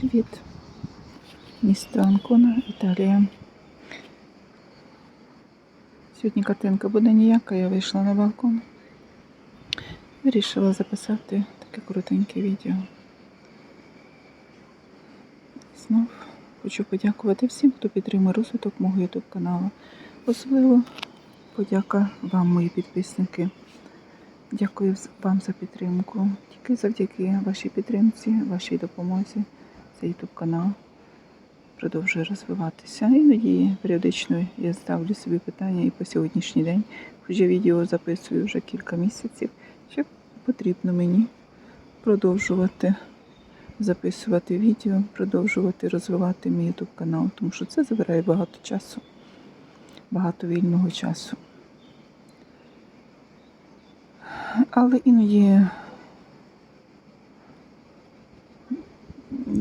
Привіт! Місто Анкона, Італія. Сьогодні картинка буде ніяка, я вийшла на балкон. Вирішила записати таке коротеньке відео. Знов хочу подякувати всім, хто підтримує розвиток мого YouTube каналу. Особливо подяка вам, мої підписники. Дякую вам за підтримку. Тільки завдяки вашій підтримці, вашій допомозі цей YouTube канал продовжує розвиватися. Іноді періодично я ставлю собі питання і по сьогоднішній день, хоча відео записую вже кілька місяців, чи потрібно мені продовжувати записувати відео, продовжувати розвивати мій YouTube канал, тому що це забирає багато часу, багато вільного часу. Але іноді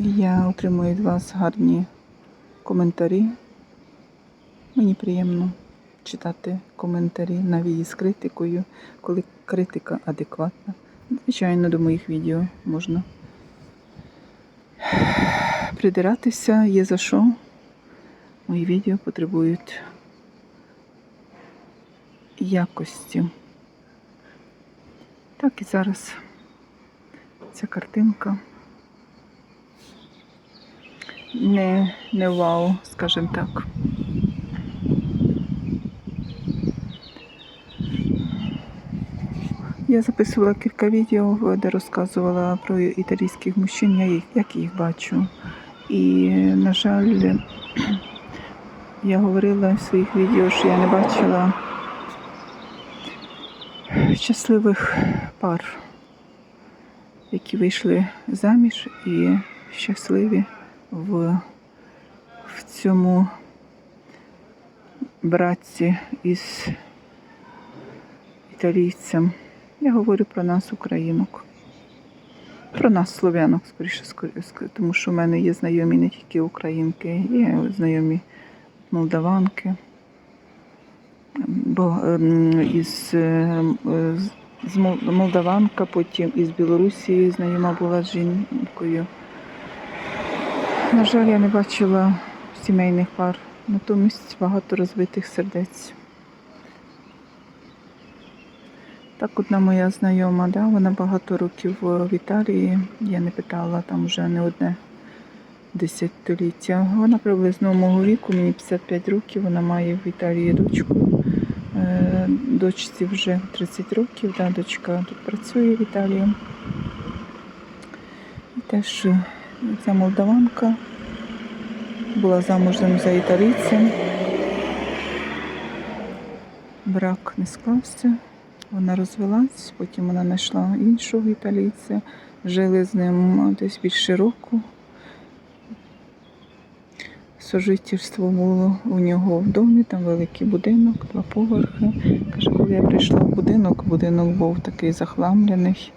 я отримую від вас гарні коментарі. Мені приємно читати коментарі навіть з критикою, коли критика адекватна. Звичайно, до моїх відео можна придиратися, є за що. Мої відео потребують якості. Так і зараз ця картинка не, не вау, скажімо так. Я записувала кілька відео, де розказувала про італійських мужчин, я їх, як їх бачу. І, на жаль, я говорила в своїх відео, що я не бачила щасливих пар, які вийшли заміж і щасливі в, в цьому братці із італійцем. Я говорю про нас, українок. Про нас, слов'янок, скоріше, тому що в мене є знайомі не тільки українки, є знайомі молдаванки бо ем, із е, з Молдаванка, потім із Білорусі знайома була з жінкою. На жаль, я не бачила сімейних пар, натомість багато розбитих сердець. Так одна моя знайома, да, вона багато років в Італії, я не питала, там вже не одне десятиліття. Вона приблизно мого віку, мені 55 років, вона має в Італії дочку. Е, дочці вже 30 років, да, дочка тут працює в Італії. І теж ця молдаванка була замужем за італійцем. Брак не склався, вона розвелась, потім вона знайшла іншого італійця, жили з ним десь більше року. Сожительство було у нього в домі, там великий будинок, два поверхи. Каже, коли я прийшла в будинок, будинок був такий захламлений.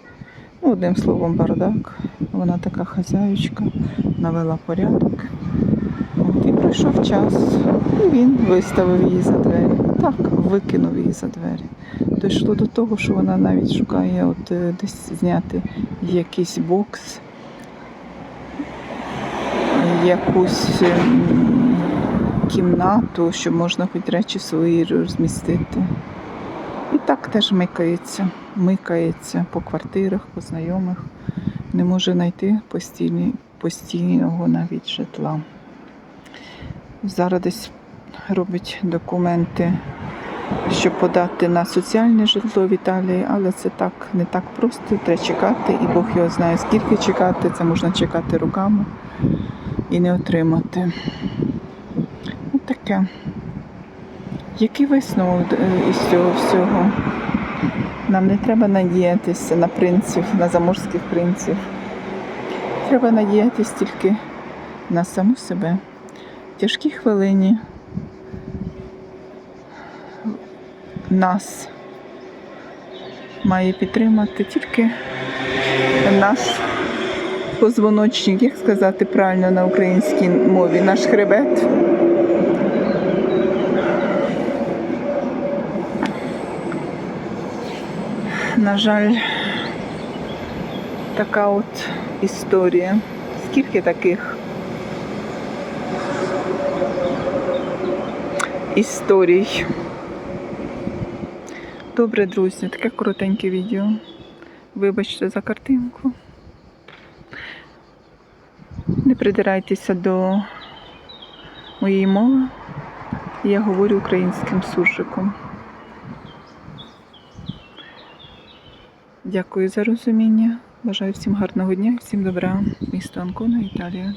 Ну, Одним словом, бардак. Вона така хазяючка, навела порядок. От, І прийшов час. І він виставив її за двері. Так, викинув її за двері. Дійшло до того, що вона навіть шукає от е, десь зняти якийсь бокс якусь ем, кімнату, щоб можна хоч речі свої розмістити. І так теж микається, микається по квартирах, по знайомих. Не може знайти постійні, постійного навіть житла. Зараз десь робить документи, щоб подати на соціальне житло в Італії, але це так не так просто. Треба чекати, і Бог його знає, скільки чекати, це можна чекати руками і не отримати. Ось таке. Який висновок е, із цього всього? Нам не треба надіятися на принців, на заморських принців. Треба надіятися тільки на саму себе. В тяжкій хвилині нас має підтримати тільки наш позвоночник, як сказати правильно на українській мові, наш хребет. На жаль, така от історія скільки таких історій. Добре, друзі, таке коротеньке відео. Вибачте за картинку. Не придирайтеся до моєї мови. Я говорю українським суржиком. Дякую за розуміння. Бажаю всім гарного дня, всім добра. Місто Анкона, Італія.